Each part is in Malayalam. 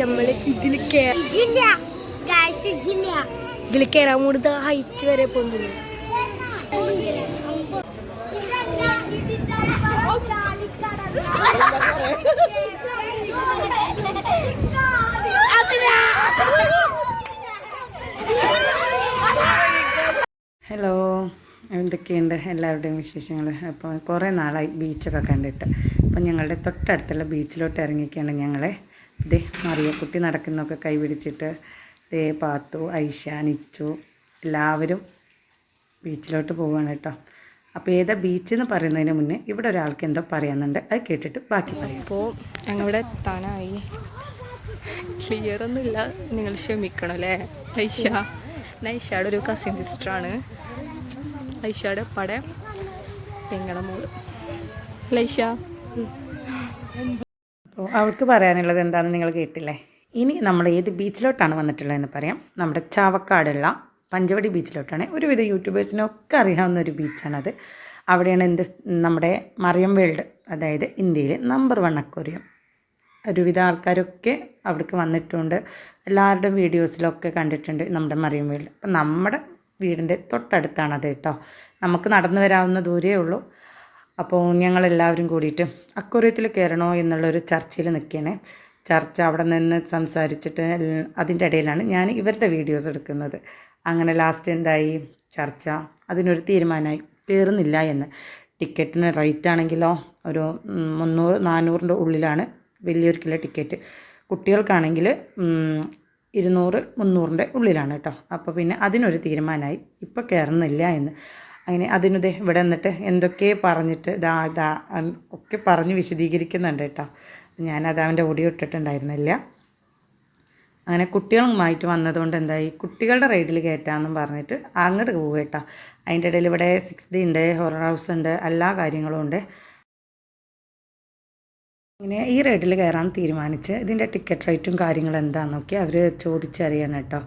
നമ്മൾ കയറാൻ കൂടുതൽ ഹൈറ്റ് വരെ പോകുന്നു. ഹലോ എന്തൊക്കെയുണ്ട് എല്ലാവരുടെയും വിശേഷങ്ങൾ അപ്പോൾ കുറേ നാളായി ബീച്ചൊക്കെ കണ്ടിട്ട്. അപ്പോൾ ഞങ്ങളുടെ തൊട്ടടുത്തുള്ള ബീച്ചിലോട്ട് ഇറങ്ങിക്കാണ് ഞങ്ങളെ. ദേ മറിയക്കുട്ടി നടക്കുന്നൊക്കെ കൈപിടിച്ചിട്ട് ദേ പാത്തു ഐഷ നിച്ചു എല്ലാവരും ബീച്ചിലോട്ട് പോവുകയാണ് കേട്ടോ. അപ്പോൾ ഏതാ ബീച്ച് എന്ന് പറയുന്നതിന് മുന്നേ ഇവിടെ ഒരാൾക്ക് എന്തോ പറയാനുണ്ട്. അത് കേട്ടിട്ട് ബാക്കി പറയാം. അപ്പോൾ ഞങ്ങളിവിടെ എത്താനായി. ക്ലിയർ ഒന്നുമില്ല നിങ്ങൾ ക്ഷമിക്കണം അല്ലേ? ഐഷ. ഐഷയുടെ ഒരു കസിൻ സിസ്റ്ററാണ് ഐഷയുടെ പടം പെങ്ങളെ മോൾ. ലൈഷ അപ്പോൾ അവൾക്ക് പറയാനുള്ളത് എന്താണെന്ന് നിങ്ങൾ കേട്ടില്ലേ? ഇനി നമ്മൾ ഏത് ബീച്ചിലോട്ടാണ് വന്നിട്ടുള്ളതെന്ന് പറയാം. നമ്മുടെ ചാവക്കാടുള്ള പഞ്ചവടി ബീച്ചിലോട്ടാണ്. ഒരുവിധ യൂട്യൂബേഴ്സിനൊക്കെ അറിയാവുന്ന ഒരു ബീച്ചാണത്. അവിടെയാണ് എന്ത് നമ്മുടെ മറിയം വേൾഡ് അതായത് ഇന്ത്യയിലെ നമ്പർ വൺ അക്വറിയം. ഒരുവിധ ആൾക്കാരൊക്കെ അവിടേക്ക് വന്നിട്ടുണ്ട്. എല്ലാവരുടെയും വീഡിയോസിലൊക്കെ കണ്ടിട്ടുണ്ട് നമ്മുടെ മറിയം വേൾഡ്. അപ്പം നമ്മുടെ വീടിന്റെ തൊട്ടടുത്താണത് കേട്ടോ. നമുക്ക് നടന്നു വരാവുന്ന ദൂരേ ഉള്ളൂ. അപ്പോൾ ഞങ്ങളെല്ലാവരും കൂടിയിട്ട് അക്വറിയത്തിൽ കയറണോ എന്നുള്ളൊരു ചർച്ചയിൽ നിൽക്കുകയാണ്. ചർച്ച അവിടെ നിന്ന് സംസാരിച്ചിട്ട് അതിന്റെ ഇടയിലാണ് ഞാൻ ഇവരുടെ വീഡിയോസ് എടുക്കുന്നത്. അങ്ങനെ ലാസ്റ്റ് എന്തായി? ചർച്ച. അതിനൊരു തീരുമാനമായി. കയറുന്നില്ല എന്ന്. ടിക്കറ്റിന് റേറ്റ് ആണെങ്കിലോ ഒരു മുന്നൂറ് നാനൂറിന്റെ ഉള്ളിലാണ് വലിയൊരു കിലോ ടിക്കറ്റ്. കുട്ടികൾക്കാണെങ്കിൽ ഇരുന്നൂറ് മുന്നൂറിന്റെ ഉള്ളിലാണ് കേട്ടോ. അപ്പോൾ പിന്നെ അതിനൊരു തീരുമാനമായി. ഇപ്പോൾ കയറുന്നില്ല എന്ന്. അങ്ങനെ അതിനുദേ ഇവിടെ നിന്നിട്ട് എന്തൊക്കെ പറഞ്ഞിട്ട് ദാ ദാ ഒക്കെ പറഞ്ഞ് വിശദീകരിക്കുന്നുണ്ട് കേട്ടോ. ഞാനത് അവന്റെ ഓഡിയോ ഇട്ടിട്ടുണ്ടായിരുന്നില്ല. അങ്ങനെ കുട്ടികളുമായിട്ട് വന്നതുകൊണ്ട് എന്തായി? കുട്ടികളുടെ റൈഡിൽ കയറ്റാമെന്നും പറഞ്ഞിട്ട് അങ്ങോട്ട് പോകുക കേട്ടോ. അതിന്റെ ഇടയിൽ ഇവിടെ സിക്സ് ഡി ഉണ്ട് ഹൊറർ ഹൗസ് ഉണ്ട് എല്ലാ കാര്യങ്ങളും ഉണ്ട്. ഇങ്ങനെ ഈ റൈഡിൽ കയറാൻ തീരുമാനിച്ച് ഇതിന്റെ ടിക്കറ്റ് റേറ്റും കാര്യങ്ങളും എന്താണെന്നൊക്കെ അവർ ചോദിച്ചറിയണം കേട്ടോ.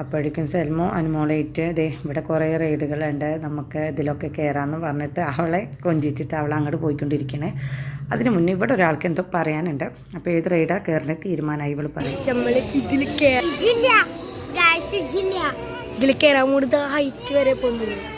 അപ്പോഴേക്കും സെൽമോ അനുമോളേറ്റ്. ദേ ഇവിടെ കുറേ റൈഡുകളുണ്ട്. നമുക്ക് ഇതിലൊക്കെ കയറാമെന്ന് പറഞ്ഞിട്ട് അവളെ കൊഞ്ചിച്ചിട്ട് അവളെ അങ്ങോട്ട് പോയിക്കൊണ്ടിരിക്കണേ. അതിന് മുന്നേ ഇവിടെ ഒരാൾക്ക് എന്തോ പറയാനുണ്ട്. അപ്പോൾ ഏത് റൈഡാണ് കയറിന് തീരുമാനമായി ഇവൾ പറയും. ഇതിൽ കയറാൻ കൂടുതൽ ഹൈറ്റ് വരെ പോകുന്നു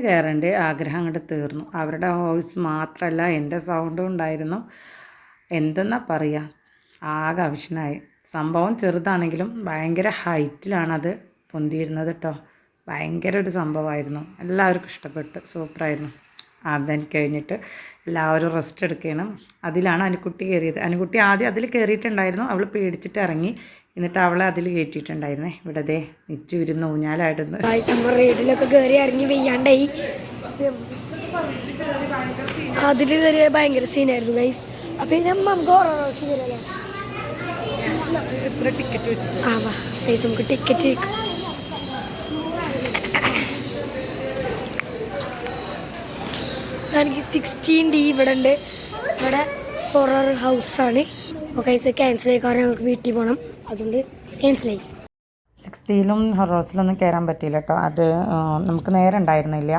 കയറേണ്ട ആഗ്രഹം അങ്ങോട്ട് തീർന്നു. അവരുടെ വോയിസ് മാത്രമല്ല എന്റെ സൗണ്ടും ഉണ്ടായിരുന്നു. എന്തെന്നാ പറയുക ആകെ ആവശ്യമായി സംഭവം ചെറുതാണെങ്കിലും ഭയങ്കര ഹൈറ്റിലാണത് പൊന്തിയിരുന്നത് കേട്ടോ ഭയങ്കര ഒരു സംഭവമായിരുന്നു. എല്ലാവർക്കും ഇഷ്ടപ്പെട്ടു. സൂപ്പറായിരുന്നു. അതെനിക്ക് കഴിഞ്ഞിട്ട് എല്ലാവരും റെസ്റ്റ് എടുക്കണം. അതിലാണ് അനുക്കുട്ടി കയറിയത്. അനുക്കുട്ടി ആദ്യം അതിൽ കയറിയിട്ടുണ്ടായിരുന്നു. അവൾ പേടിച്ചിട്ട് ഇറങ്ങി. എന്നിട്ട് അവൾ അതിൽ കയറ്റിയിട്ടുണ്ടായിരുന്നേ ഇവിടെ ദേ നിച്ചു ഇരുന്ന് ഊഞ്ഞാലാടുന്നു. റേഡിലൊക്കെ റൈഡിലൊക്കെ കയറി ഇറങ്ങി വെയ്യാണ്ടായി. അതിൽ കയറിയ ഭയങ്കര സീനായിരുന്നു ഗൈസ് അപ്പൊ ഇത് നമുക്ക് ഓരോ സീനല്ലേ ആ വാ. ഗൈസ് നമുക്ക് ടിക്കറ്റ് എനിക്ക് സിക്സ്റ്റീൻ ഡി ഇവിടെ ഉണ്ട്. ഇവിടെ ഹൊറർ ഹൗസാണ് ഓക്കെ ഗൈസ് ക്യാൻസൽ ആയി കാരണം ഞങ്ങൾക്ക് വീട്ടിൽ പോകണം അതുകൊണ്ട് ക്യാൻസൽ ആയി. സിക്സ്തിയിലും ഹൊറോസിലൊന്നും കയറാൻ പറ്റിയില്ല കേട്ടോ. അത് നമുക്ക് നേരം ഉണ്ടായിരുന്നില്ല.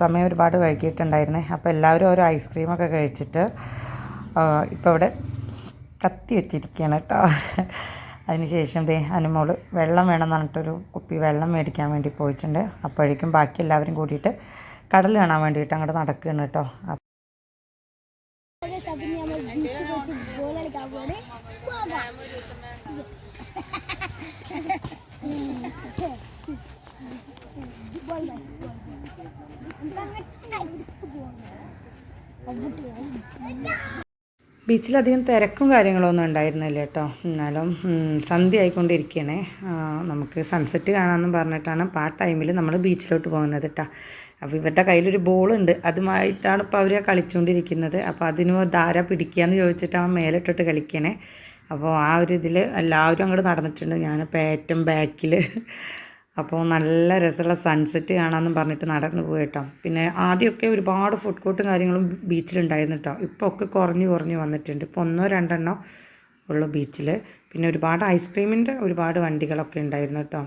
സമയം ഒരുപാട് വൈകിട്ടുണ്ടായിരുന്നേ അപ്പോൾ എല്ലാവരും ഓരോ ഐസ്ക്രീമൊക്കെ കഴിച്ചിട്ട് ഇപ്പോൾ ഇവിടെ കത്തി വെച്ചിരിക്കുകയാണ് കേട്ടോ. അതിനുശേഷം ദേ അനുമോൾ വെള്ളം വേണമെന്ന് പറഞ്ഞിട്ടൊരു കുപ്പി വെള്ളം മേടിക്കാൻ വേണ്ടി പോയിട്ടുണ്ട്. അപ്പോഴേക്കും ബാക്കി എല്ലാവരും കൂടിയിട്ട് കടൽ കാണാൻ വേണ്ടിയിട്ട് അങ്ങോട്ട് നടക്കുകയാണ് കേട്ടോ. ബീച്ചിലധികം തിരക്കും കാര്യങ്ങളൊന്നും ഉണ്ടായിരുന്നില്ല കേട്ടോ. എന്നാലും സന്ധ്യ ആയിക്കൊണ്ടിരിക്കുകയാണ് നമുക്ക് സൺസെറ്റ് കാണാമെന്ന് പറഞ്ഞിട്ടാണ് അപ്പോൾ ആ ടൈമിൽ നമ്മൾ ബീച്ചിലോട്ട് പോകുന്നത് കേട്ടോ. അപ്പോൾ ഇവരുടെ കയ്യിലൊരു ബോളുണ്ട് അതുമായിട്ടാണ് ഇപ്പോൾ അവർ കളിച്ചുകൊണ്ടിരിക്കുന്നത് അപ്പോൾ അതിന് ധാര പിടിക്കുക എന്ന് ചോദിച്ചിട്ട് അവൻ മേലിട്ടിട്ട് കളിക്കണേ. അപ്പോൾ ആ ഒരു ഇതിൽ എല്ലാവരും അങ്ങോട്ട് നടന്നിട്ടുണ്ട്. ഞാനിപ്പോൾ ഏറ്റവും ബാക്കിൽ അപ്പോൾ നല്ല രസമുള്ള സൺസെറ്റ് കാണാമെന്നും പറഞ്ഞിട്ട് നടന്നു പോയി കേട്ടോ. പിന്നെ ആദ്യമൊക്കെ ഒരുപാട് ഫുഡ് കോർട്ടും കാര്യങ്ങളും ബീച്ചിലുണ്ടായിരുന്നു കേട്ടോ. ഇപ്പോൾ ഒക്കെ കുറഞ്ഞു കുറഞ്ഞു വന്നിട്ടുണ്ട്. ഇപ്പോൾ ഒന്നോ രണ്ടെണ്ണോ ഉള്ളു ബീച്ചിൽ പിന്നെ ഒരുപാട് ഐസ്ക്രീമിന്റെ ഒരുപാട് വണ്ടികളൊക്കെ ഉണ്ടായിരുന്നു കേട്ടോ.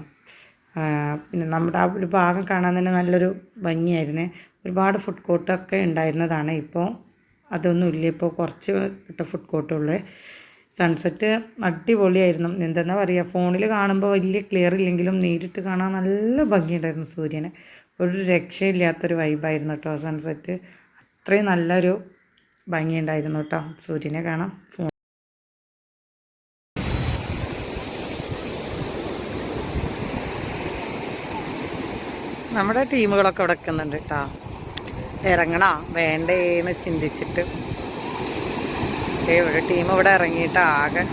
പിന്നെ നമ്മുടെ ആ ഒരു ഭാഗം കാണാൻ തന്നെ നല്ലൊരു ഭംഗിയായിരുന്നു. ഒരുപാട് ഫുഡ് കോർട്ടൊക്കെ ഉണ്ടായിരുന്നതാണ് ഇപ്പോൾ. അതൊന്നും ഇല്ല ഇപ്പോൾ കുറച്ച് ഇട്ട ഫുഡ് കോർട്ടുള്ളൂ സൺസെറ്റ് അടിപൊളിയായിരുന്നു. എന്തെന്നാ പറയുക ഫോണിൽ കാണുമ്പോൾ വലിയ ക്ലിയർ ഇല്ലെങ്കിലും നേരിട്ട് കാണാൻ നല്ല ഭംഗിയുണ്ടായിരുന്നു സൂര്യനെ. ഒരു രക്ഷയില്ലാത്തൊരു വൈബായിരുന്നു കേട്ടോ സൺസെറ്റ് അത്രയും നല്ലൊരു ഭംഗിയുണ്ടായിരുന്നു കേട്ടോ സൂര്യനെ കാണാം നമ്മുടെ ടീമുകളൊക്കെ ഇവിടെ നിൽക്കുന്നുണ്ട് കേട്ടോ ഇറങ്ങണോ വേണ്ടേന്ന് ചിന്തിച്ചിട്ട്. ഇവിടെ ടീം ഇവിടെ ഇറങ്ങിയിട്ട് ആകെ.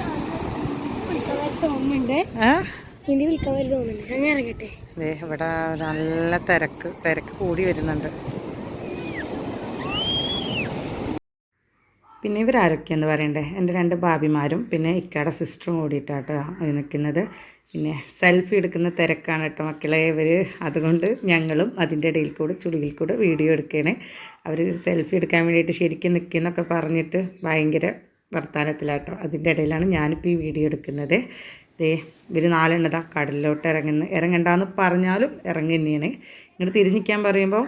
ഇവിടെ നല്ല തിരക്ക് തിരക്ക് കൂടി വരുന്നുണ്ട്. പിന്നെ ഇവരാരൊക്കെയെന്ന് പറയണ്ടേ? എന്റെ രണ്ട് ഭാബിമാരും പിന്നെ ഇക്കയുടെ സിസ്റ്ററും കൂടിയിട്ടാട്ടോ അത് നിൽക്കുന്നത്. പിന്നെ സെൽഫി എടുക്കുന്ന തിരക്കാണ് കേട്ടോ മക്കളെ. ഇവർ അതുകൊണ്ട് ഞങ്ങളും അതിന്റെ ഇടയിൽ കൂടെ ചുളിയിൽ കൂടെ വീഡിയോ എടുക്കുകയാണ് അവർ സെൽഫി എടുക്കാൻ വേണ്ടിയിട്ട് ശരിക്കും നിൽക്കുന്നൊക്കെ പറഞ്ഞിട്ട് ഭയങ്കര വർത്തമാനത്തിലാട്ടോ അതിന്റെ ഇടയിലാണ് ഞാനിപ്പോൾ ഈ വീഡിയോ എടുക്കുന്നത്. ദേ ഇവർ നാലെണ്ണതാ കടലിലോട്ട് ഇറങ്ങുന്നു ഇറങ്ങണ്ടെന്ന് പറഞ്ഞാലും ഇറങ്ങി തന്നെയാണ് ഇങ്ങോട്ട് തിരിഞ്ഞിക്കാൻ പറയുമ്പോൾ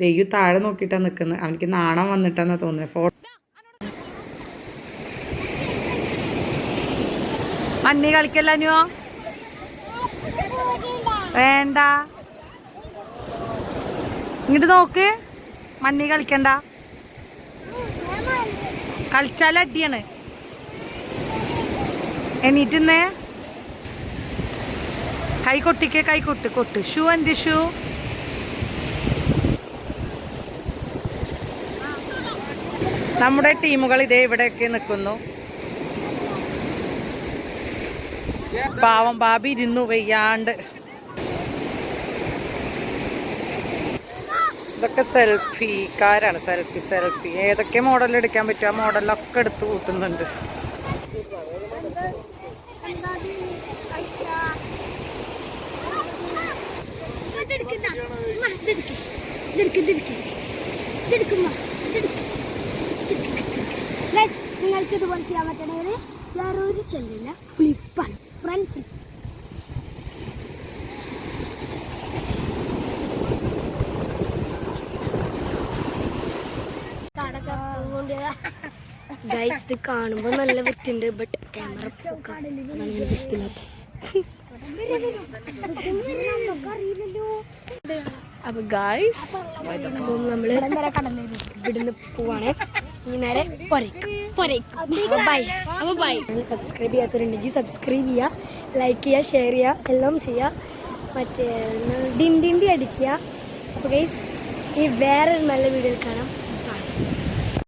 ദെയ്യു താഴെ നോക്കിയിട്ടാണ് നിൽക്കുന്നത് അവനിക്ക് നാണം വന്നിട്ടാണെന്നാണ് തോന്നുന്നത് ഫോട്ടോ മണ്ണി കളിക്കല്ല വേണ്ട. ഇങ്ങോട്ട് നോക്ക്. മണ്ണി കളിക്കണ്ട. കളിച്ചാൽ അടിയാണ്. എണീറ്റുന്നേ കൈ കൊട്ടിക്ക് കൈ കൊട്ട് കൊട്ട്. ഷൂ എന്ത് ഷൂ? നമ്മുടെ ടീമുകൾ ഇതേ ഇവിടെയൊക്കെ നിൽക്കുന്നു. പാവം ബാബി ഇരുന്നു വയ്യാണ്ട്. ഇതൊക്കെ സെൽഫിക്കാരാണ് സെൽഫി സെൽഫി. ഏതൊക്കെ മോഡൽ എടുക്കാൻ പറ്റും ആ മോഡലൊക്കെ എടുത്ത് കൂട്ടുന്നുണ്ട്. നിങ്ങൾക്ക് ഇതുപോലെ ചെയ്യാൻ പറ്റണമെങ്കിൽ വേറെ ഒരു ചെല്ലില്ല ഫ്ലിപ്പാണ് ഫ്രണ്ട്. ഗൈസ് ഇത് കാണുമ്പോൾ നല്ല വൃത്തിയുണ്ട് ബട്ട് ക്യാമറ വൃത്തിയില്ലാത്ത. അപ്പൊ ഗായ്സ് നമ്മൾ ഇവിടുന്ന് പോവാണ്. നേരെ ബൈ സബ്സ്ക്രൈബ് ചെയ്യാത്തവരുണ്ടെങ്കിൽ സബ്സ്ക്രൈബ് ചെയ്യുക ലൈക്ക് ചെയ്യുക ഷെയർ ചെയ്യുക എല്ലാം ചെയ്യുക മറ്റേ ഡിൻ ഡിൻഡി അടിക്കുക. അപ്പോൾ ഗൈസ് ഈ വേറൊരു നല്ല വീഡിയോയിൽ കാണാം.